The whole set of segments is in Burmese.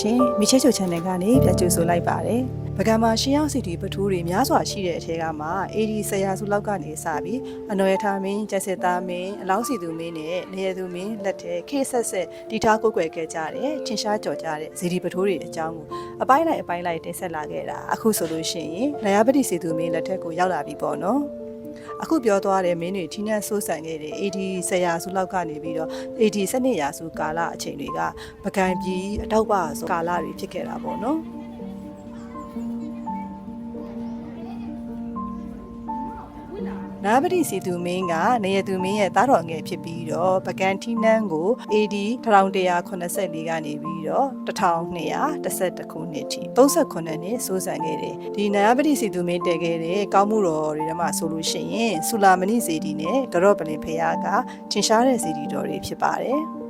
ရှင်မိချဲချို channel ကနေပြန်ကြိုဆိုလိုက်ပါတယ်ပကံမှာရှင်းရောက်စီတီပထိုးတွေများစွာရှိတဲ့အထက်ကမှာ AD ဆရာစုလောက်ကနေစပြီးအနော်ရထားမင်းကျက်စစ်သားမင်းအလောင်းစီသူမင်းနဲ့နေရသူမင်းလက်ထဲခေတ်ဆက်ဆက်တီထားကိုယ်ွယ်ခဲ့ကြတဲ့ထင်ရှားကြော်ကြတဲ့ဇီဒီပထိုးတွေအကြောင်းကိုအပိုင်းလိုက်အပိုင်းလိုက်တင်ဆက်လာခဲ့တာအခုဆိုလို့ရှိရင်လျာပတိစီသူမင်းလက်ထက်ကိုရောက်လာပြီပေါ့နော် အခုပြောသွားတဲ့မင်းတွေထိနှက်ဆိုးဆန်ခဲ့တဲ့ AD ဆရာစုလောက်ကနေပြီးတော့ AD စနစ်ရာစုကာလအချိန်တွေကပကံပြည်အတောက်ပဆိုကာလတွေဖြစ်ခဲ့တာပေါ့နော် နာပတိစီသူမင်းကနေရသူမင်းရဲ့သားတော်ငယ်ဖြစ်ပြီးတော့ပကံထီနန်းကို AD 1184ကနေပြီးတော့1212ခုနှစ်ထိ38နှစ်စိုးစံခဲ့တယ်ဒီနာပတိစီသူမင်းတည်ခဲ့တဲ့ကောင်းမှုတော်တွေထဲမှာဆိုလို့ရှိရင်ဆူလာမဏိစေတီနဲ့ကရော့ပလင်ဖရာကထင်ရှားတဲ့စေတီတော်တွေဖြစ်ပါတယ်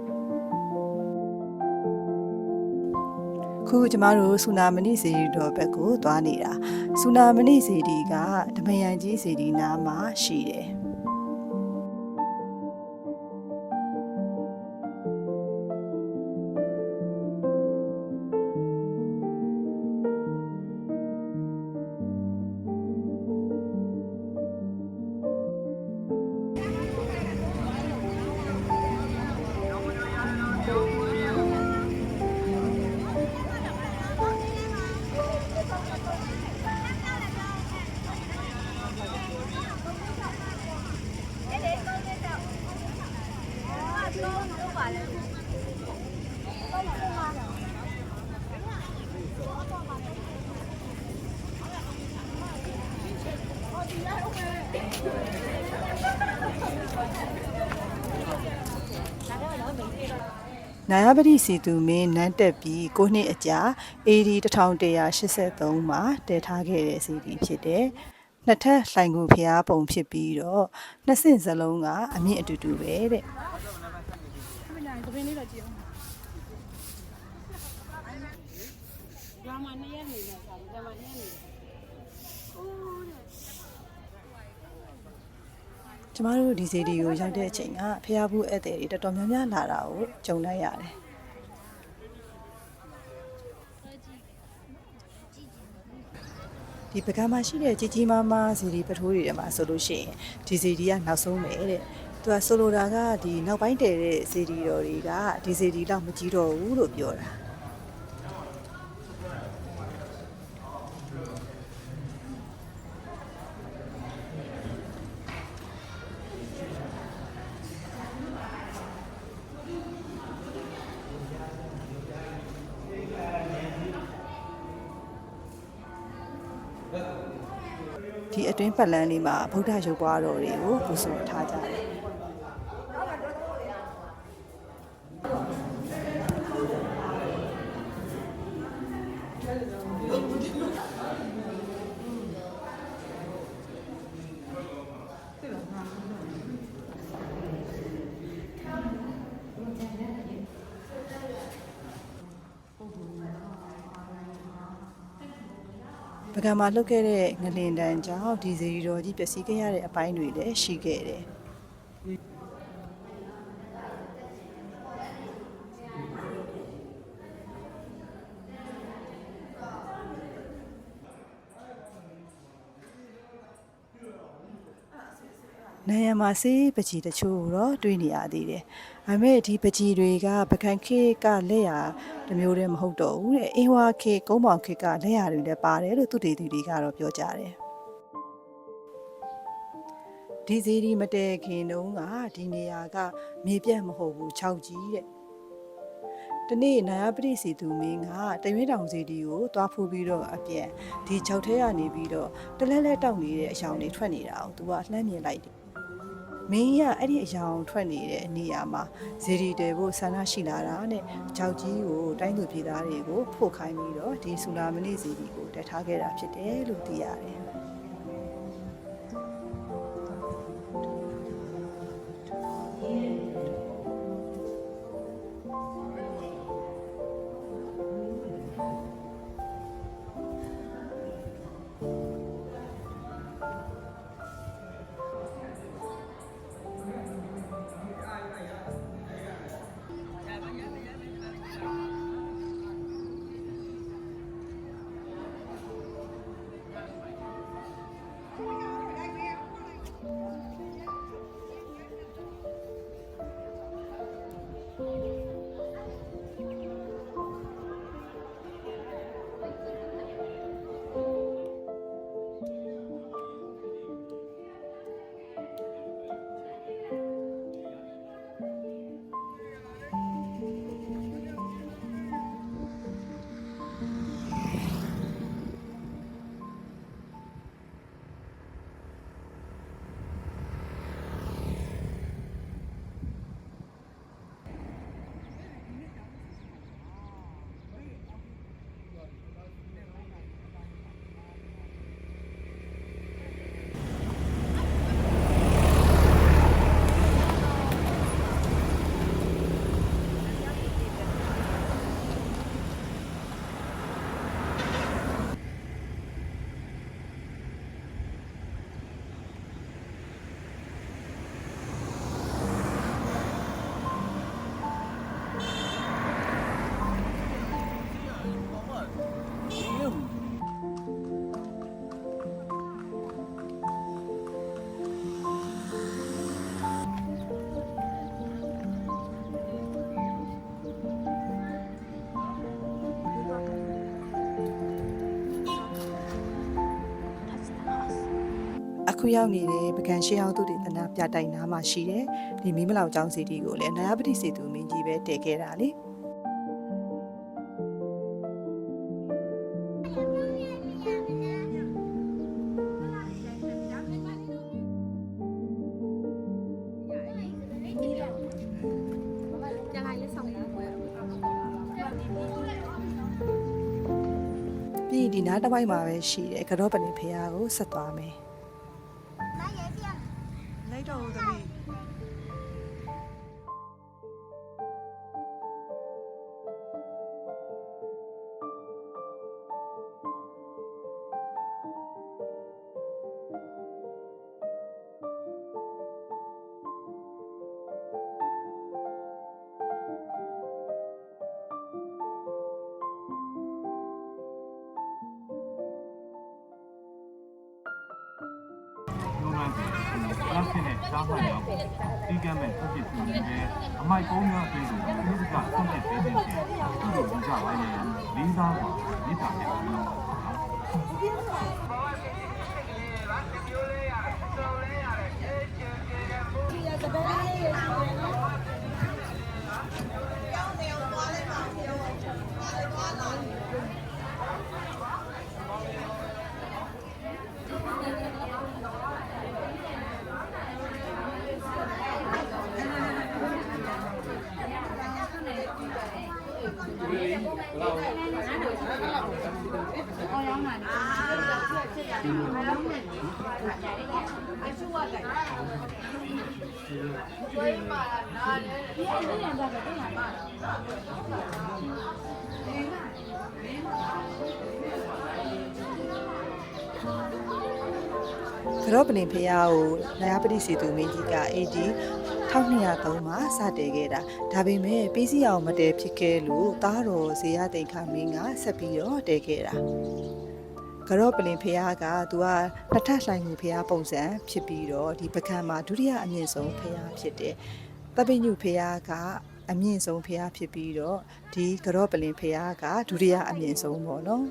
ခုကျမတို့ဆူနာမဏိစေတီတော်ဘက်ကိုသွားနေတာဆူနာမဏိစေတီကဓမယန်ကြီးစေတီနားမှာရှိတယ် နာယပတိစီသူမင်းနန်းတက်ပြီး9နှစ်အကြာ AD 1183မှာတည်ထားခဲ့တဲ့စီတီဖြစ်တယ်။နှစ်ထပ်လှိုင်ကူဖျားပုံဖြစ်ပြီးတော့နှစ်ဆင့်စလုံးကအမြင့်အတူတူပဲတဲ့မညာတပင်းလေးတော့ကြည့်အောင်ဒရာမာနှစ်ရက်နေမှာဆိုဒရာမာနှစ်ရက်နေ ကျမတို့ဒီစီတီကိုရောက်တဲ့အချိန်ကဖျားဘူးဧည့်သည်တွေတော်တော်များများလာတာကိုကြုံလိုက်ရတယ်ဒီပကံမှာရှိတဲ့ကြီးကြီးမားမားစီဒီပထိုးတွေထဲမှာဆိုလို့ရှိရင်ဒီစီဒီကနောက်ဆုံးပဲတဲ့သူကဆိုလိုတာကဒီနောက်ပိုင်းတည်တဲ့စီဒီတော်တွေကဒီစီဒီတော့မကြီးတော့ဘူးလို့ပြောတာ ပတ်လန်းလေးမှာဗုဒ္ဓရုပ်ပွားတော်တွေကိုပူဇော်ထားကြတယ် ကံမှာလှုပ်ခဲ့တဲ့ငလင်တန်းကြောင့်ဒီစီရီတော်ကြီးပျက်စီးခဲ့ရတဲ့အပိုင်းတွေလည်းရှိခဲ့တယ် မှာစေးပကြီးတချို့ကိုတော့တွေးနေရသေးတယ်။ဒါပေမဲ့ဒီပကြီးတွေကပကံခေတ်ကလက်ရတစ်မျိုးတည်းမဟုတ်တော့ဘူးတဲ့။အင်းဝါခေတ်ကုန်းပေါင်ခေတ်ကလက်ရတွေလည်းပါတယ်လို့သူတေသူတွေကတော့ပြောကြတယ်။ဒီစီဒီမတဲခင်တုန်းကဒီနေရာကမြေပြတ်မဟုတ်ဘူး၆ကြီးတဲ့။ဒီနေ့နာယပရိစီသူမင်းကတရွေးတောင်စီဒီကိုသွားဖူးပြီးတော့အပြန်ဒီ၆ထဲကနေပြီးတော့တလဲလဲတောက်နေတဲ့အယောင်တွေထွက်နေတာကိုသူကလှမ်းမြင်လိုက်တယ် မင်းကအဲ့ဒီအယောင်ထွက်နေတဲ့နေရာမှာဇီရီတဲဖို့ဆန္ဒရှိလာတာနဲ့ကြောက်ကြီးကိုတိုင်းသူပြည်သားတွေကိုဖို့ခိုင်းပြီးတော့ဒီဆူလာမဏိဇီရီကိုတက်ထားခဲ့တာဖြစ်တယ်လို့သိရတယ်။ ခုရောက်နေတဲ့ပကံရှေးအောင်သူတေသနာပြတိုင်နာမှာရှိတယ်ဒီမီးမလောက်ကျောင်းစီတီကိုလည်းနာယပတိစေသူမင်းကြီးပဲတည်ခဲ့တာလေပြန်လာလေးဆောင်ရပွဲပြီးရင်ဒီနားတစ်ပိုင်းမှာပဲရှိတယ်ကတော့ပလင်ဖះကိုဆက်သွားမယ် တ်စတစ်နဲ့စားမှန်ရောက်စီကမ်းမဲ့ထုတ်ပစ်သူတွေနဲ့အမိုက်ကုန်းများအတွင်းကိုဒီစကဆွန့်ပစ်ပေးခြင်းဖြင့်သူ့ကိုယူကြပါရဲ့လေးစားစွာမေတ္တာနဲ့ပြုလုပ်ပါက တော့ပလင်ဖះကိုနာယပတိစေသူမင်းကြီးက AD 1203မှာစတည်ခဲ့တာဒါပေမဲ့ပြီးစီအောင်မတည်ဖြစ်ခဲ့လို့တားတော်ဇေယတိန်ခမင်းကဆက်ပြီးတော့တည်ခဲ့တာကတော့ပလင်ဖះကသူကနှစ်ထပ်ဆိုင်ကိုဖះပုံစံဖြစ်ပြီးတော့ဒီပကံမှာဒုတိယအမြင့်ဆုံးဖះဖြစ်တယ်တပိညုဖះကအမြင့်ဆုံးဖះဖြစ်ပြီးတော့ဒီကတော့ပလင်ဖះကဒုတိယအမြင့်ဆုံးပေါ့နော်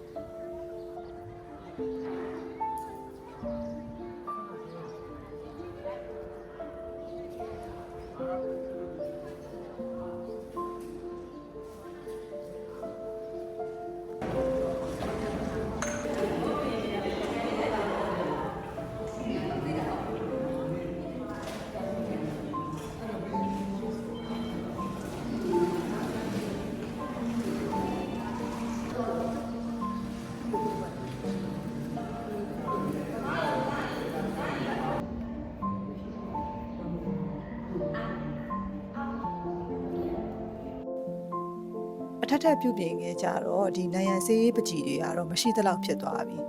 ထက်ထက်ပြုပြင်ခဲ့ကြတော့ဒီနိုင်ရန်စေးပကြီးတွေကတော့မရှိသလောက်ဖြစ်သွားပြီ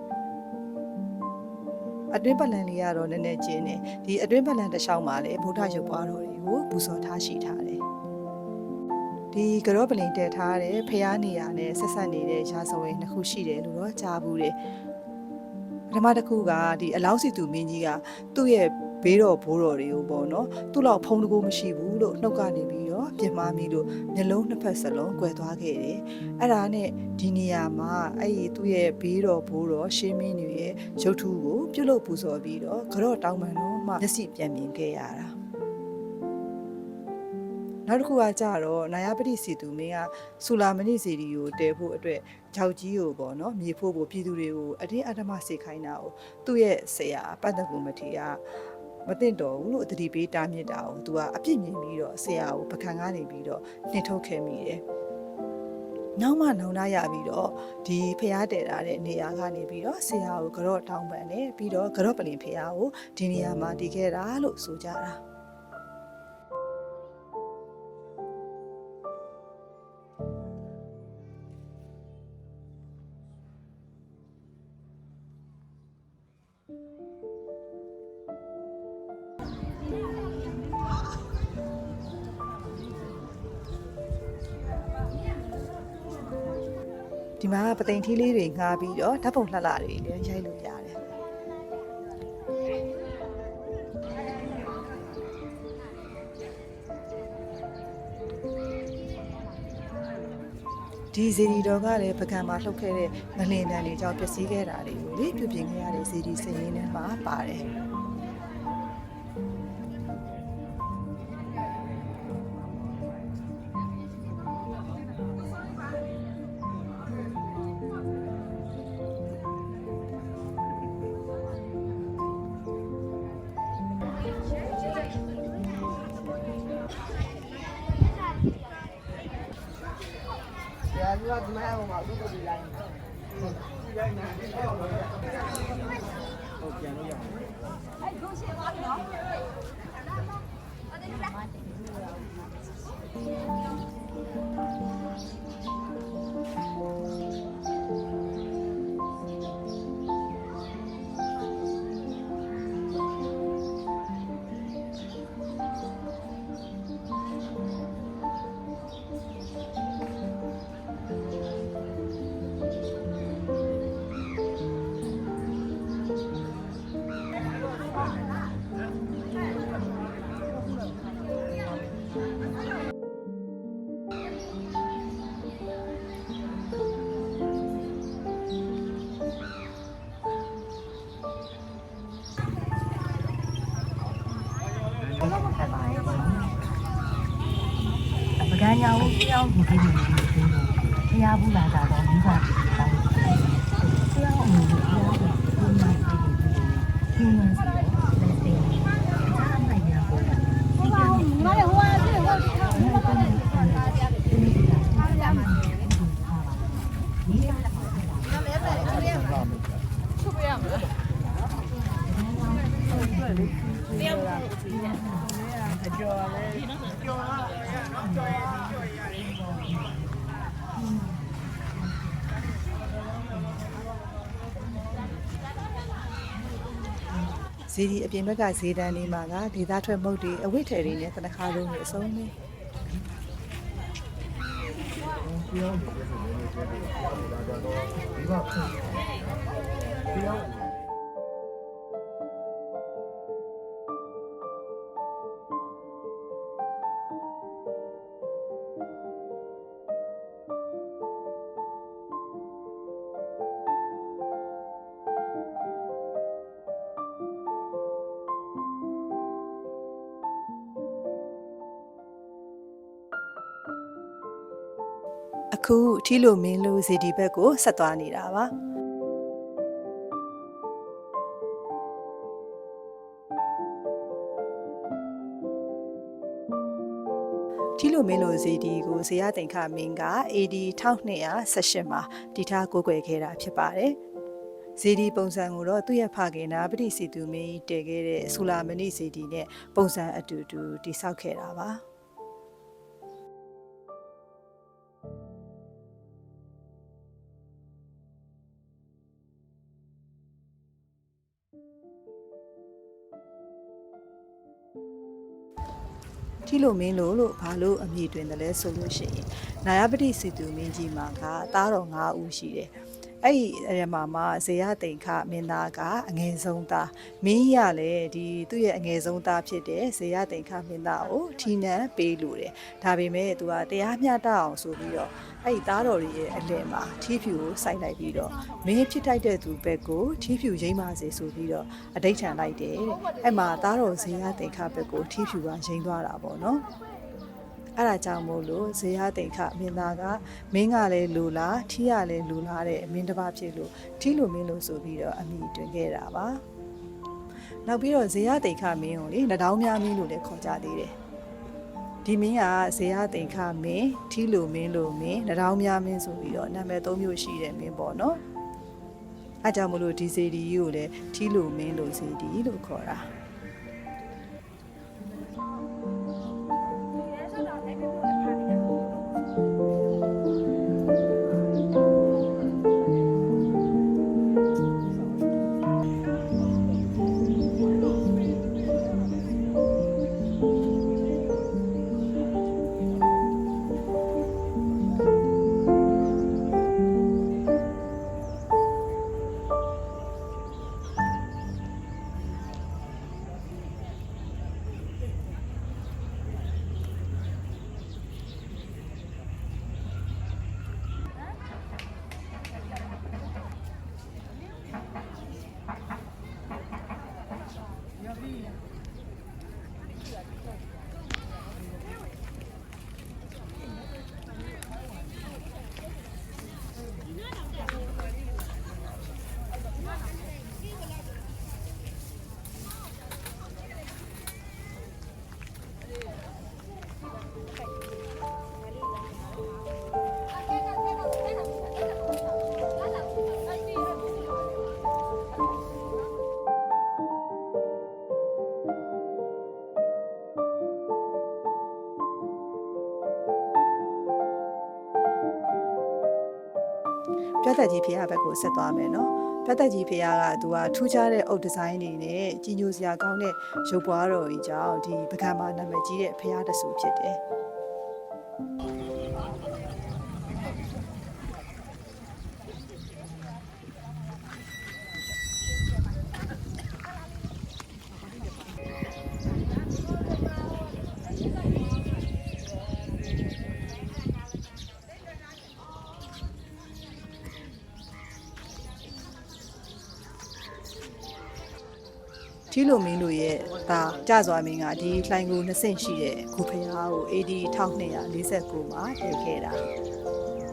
အတွင်းပလန်လေးကတော့နည်းနည်းကျင်းတယ်ဒီအတွင်းပလန်တစ်လျှောက်မှာလည်းဗုဒ္ဓရုပ်ပွားတော်တွေကိုပူဇော်ထားရှိထားတယ်ဒီကရော့ပလင်တည်ထားတဲ့ဖျားနေရနဲ့ဆက်ဆက်နေတဲ့ရာဇဝင်နှစ်ခုရှိတယ်လို့တော့ကြားဘူးတယ်ပထမတစ်ခုကဒီအလောင်းစီသူမင်းကြီးကသူ့ရဲ့ဘေးတော်ဘိုးတော်တွေကိုပေါ့နော်သူ့လောက်ဖုံးတကူမရှိဘူးလို့နှုတ်ကနေပြီး တော့ပြင်မာမိလို့မျက်လုံးနှစ်ဖက်စလုံးကွယ်သွားခဲ့တယ်အဲ့ဒါနဲ့ဒီနေရာမှာအဲ့ဒီသူ့ရဲ့ဘေးတော်ဘိုးတော်ရှင်းမင်းတွေရဲ့ရုပ်ထုကိုပြုတ်လို့ပူဇော်ပြီးတော့ကြော့တောင်းပန်တော့မှမျက်စိပြန်မြင်ခဲ့ရတာနောက်တစ်ခုကကြတော့နာယပတိစီသူမင်းကဆူလာမဏိစီရီကိုတဲဖို့အတွက်ဂျောက်ကြီးကိုပေါ့နော်မြေဖို့ဖို့ပြည်သူတွေကိုအတင်းအဓမ္မစေခိုင်းတာကိုသူ့ရဲ့ဆရာပတ်သက်ကူမထေရ မသိတော့ဘူးလို့တတိပေးတားမြစ်တာကိုသူကအပြစ်မြင်ပြီးတော့ဆရာကိုပကံကနေပြီးတော့နှင်ထုတ်ခဲ့မိတယ်။နောက်မှနောင်လာရပြီးတော့ဒီဖျားတည်ထားတဲ့နေရာကနေပြီးတော့ဆရာကိုကြော့တောင်းပန်တယ်ပြီးတော့ကြော့ပလင်ဖျားကိုဒီနေရာမှာတည်ခဲ့တာလို့ဆိုကြတာ။ မှာပသိမ်ထီးလေးတွေငှားပြီးတော့ဓာတ်ပုံလှလှတွေလည်းရိုက်လို့ရတယ်ဒီဇီဒီတော်ကလည်းပကံမှာလှုပ်ခဲ့တဲ့မလင်တန်တွေကြောင့်ပျက်စီးခဲ့တာတွေကိုလေပြုပြင်ခဲ့ရတဲ့ဇီဒီစည်ရင်းထဲမှာပါတယ် ကိုကြောင်းဒီဒီဒီဒီဖျားဘူးလာတာတော့မိဘတွေတောင်းတယ်ဖျားအောင်လို့ဖျားတယ်ဒီမှာဒီဒီဒီမှာစတယ်လက် ဒီအပြင်ဘက်ကဇေတန်းလေးမှာကဒေသထွက်မုတ်တွေအဝိထဲတွေနဲ့တနခါလုံးတွေအစုံနေ အခုထီလိုမင်းလို့ဇီဒီဘက်ကိုဆက်သွားနေတာပါထီလိုမင်းလို့ဇီဒီကိုဇေယတင်ခမင်းက AD 1218မှာတည်ထားကိုးကွယ်ခဲ့တာဖြစ်ပါတယ်ဇီဒီပုံစံကိုတော့သူ့ရဲ့ဖခင်နာပတိစီသူမင်းကြီးတည်ခဲ့တဲ့ဆူလာမဏိဇီဒီနဲ့ပုံစံအတူတူတည်ဆောက်ခဲ့တာပါ လိုမင်းလို့လို့ဘာလို့အမည်တွင်တယ်လဲဆိုလို့ရှိရင်နာယပတိစီသူမင်းကြီးမှာကသားတော်၅ဦးရှိတယ် အဲ့ဒီအရမှာမှာဇေယတိန်ခမင်းသားကအငယ်ဆုံးသားမင်းကြီးကလည်းဒီသူ့ရဲ့အငယ်ဆုံးသားဖြစ်တဲ့ဇေယတိန်ခမင်းသားကိုထီနန်းပေးလို့တယ်ဒါပေမဲ့သူကတရားမျှတအောင်ဆိုပြီးတော့အဲ့ဒီသားတော်တွေရဲ့အလယ်မှာထီဖြူကိုစိုက်လိုက်ပြီးတော့မင်းဖြစ်ထိုက်တဲ့သူဘက်ကိုထီဖြူရိမ့်ပါစေဆိုပြီးတော့အဋိဋ္ဌံလိုက်တယ်တဲ့အဲ့မှာသားတော်ဇေယတိန်ခဘက်ကိုထီဖြူကရိမ့်သွားတာပေါ့နော် အဲ့ဒါကြောင့်မို့လို့ဇေယတိန်ခမင်းသားကမင်းကလည်းလူလားထီးကလည်းလူလားတဲ့အမင်းတစ်ပါးဖြစ်လို့ထီးလိုမင်းလို့ဆိုပြီးတော့အမိတွင်ခဲ့တာပါနောက်ပြီးတော့ဇေယတိန်ခမင်းကိုလေနှတောင်းများမင်းလို့လည်းခေါ်ကြသေးတယ်ဒီမင်းကဇေယတိန်ခမင်းထီးလိုမင်းလို့မင်းနှတောင်းများမင်းဆိုပြီးတော့နာမည်သုံးမျိုးရှိတဲ့မင်းပေါ့နော်အဲ့ကြောင့်မလို့ဒီစေဒီကြီးကိုလည်းထီးလိုမင်းလို့စေဒီလို့ခေါ်တာ တ်သက်ကြီးဖရားဘက်ကိုဆက်သွားမယ်နော်ပြတ်သက်ကြီးဖရားကသူကထူးခြားတဲ့အုတ်ဒီဇိုင်းတွေနဲ့ကြီးညိုစရာကောင်းတဲ့ရုပ်ပွားတော်ကြီးကြောင့်ဒီပကံမှာနာမည်ကြီးတဲ့ဖရားတဆူဖြစ်တယ် ထီလိုမင်းတို့ရဲ့ဒါကြစွာမင်းကဒီလှိုင်ကိုနှစ်ဆင့်ရှိတဲ့ခုဖရားကို AD 1249မှာတည်ခဲ့တာ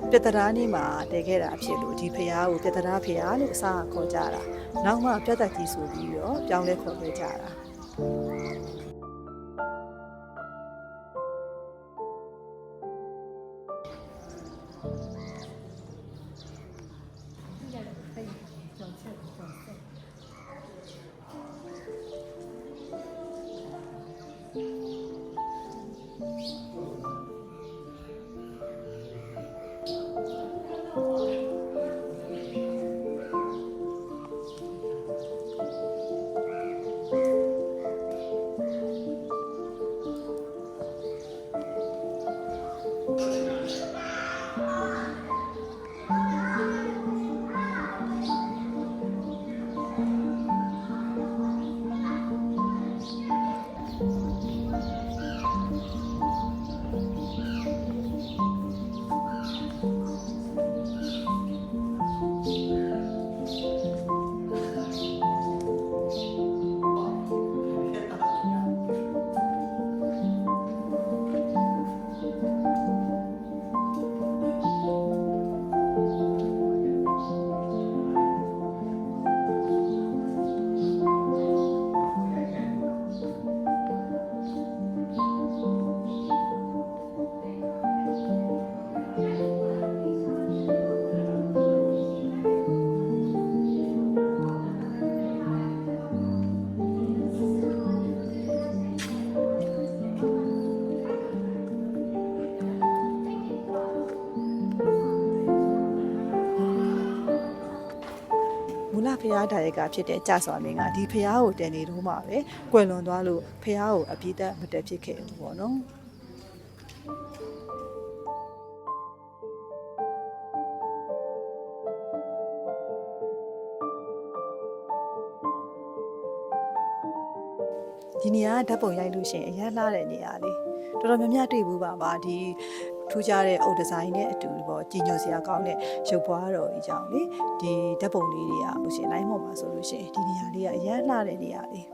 ပြတ္တရာနေ့မှာတည်ခဲ့တာဖြစ်လို့ဒီဖရားကိုပြတ္တရာဖရားလို့အစားခေါ်ကြတာနောက်မှပြတ်သက်ကြီးဆိုပြီးတော့ပြောင်းလဲခေါ်ခဲ့ကြတာ ရားဒါရိုက်ကဖြစ်တဲ့ကြစွာမင်းကဒီဖရားကိုတည်နေတော့မှပဲကွယ်လွန်သွားလို့ဖရားကိုအပြည့်သက်မတက်ဖြစ်ခဲ့ဘူးပေါ့နော်ဒီနေရာကဓာတ်ပုံရိုက်လို့ရှရင်အရန်လှတဲ့နေရာလေးတော်တော်များများတွေ့ဘူးပါပါဒီ ထူးခြားတဲ့အုတ်ဒီဇိုင်းနဲ့အတူပေါ့ကြီးညိုစရာကောင်းတဲ့ရုပ်ပွားတော်ကြီးကြောင့်လေဒီဓာတ်ပုံလေးတွေကလို့ရှရင် line ပေါ်မှာဆိုလို့ရှရင်ဒီနေရာလေးကအရန်လှတဲ့နေရာလေး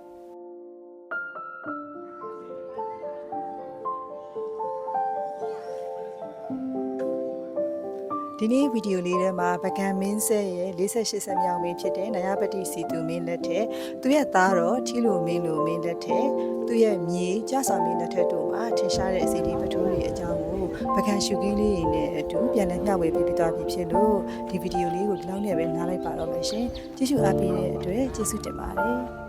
ဒီနေ့ဗီဒီယိုလေးထဲမှာပကံမင်းဆဲရဲ့48ဆက်မြောက်မင်းဖြစ်တဲ့နယပတိစီသူမင်းလက်ထက်သူရဲ့သားတော်ထီလိုမင်းလိုမင်းလက်ထက်သူရဲ့မြေကြဆာမင်းလက်ထက်တို့မှာထင်ရှားတဲ့စီဒီပထိုးတွေအကြောင်းကို ပကံရှုကင်းလေးတွေနဲ့အတူပြန်လည်မျှဝေပေးပြီးသွားပြီဖြစ်လို့ဒီဗီဒီယိုလေးကိုဒီလောက်နဲ့ပဲနားလိုက်ပါတော့မယ်ရှင်ကြည့်ရှုအားပေးတဲ့အတွက်ကျေးဇူးတင်ပါတယ်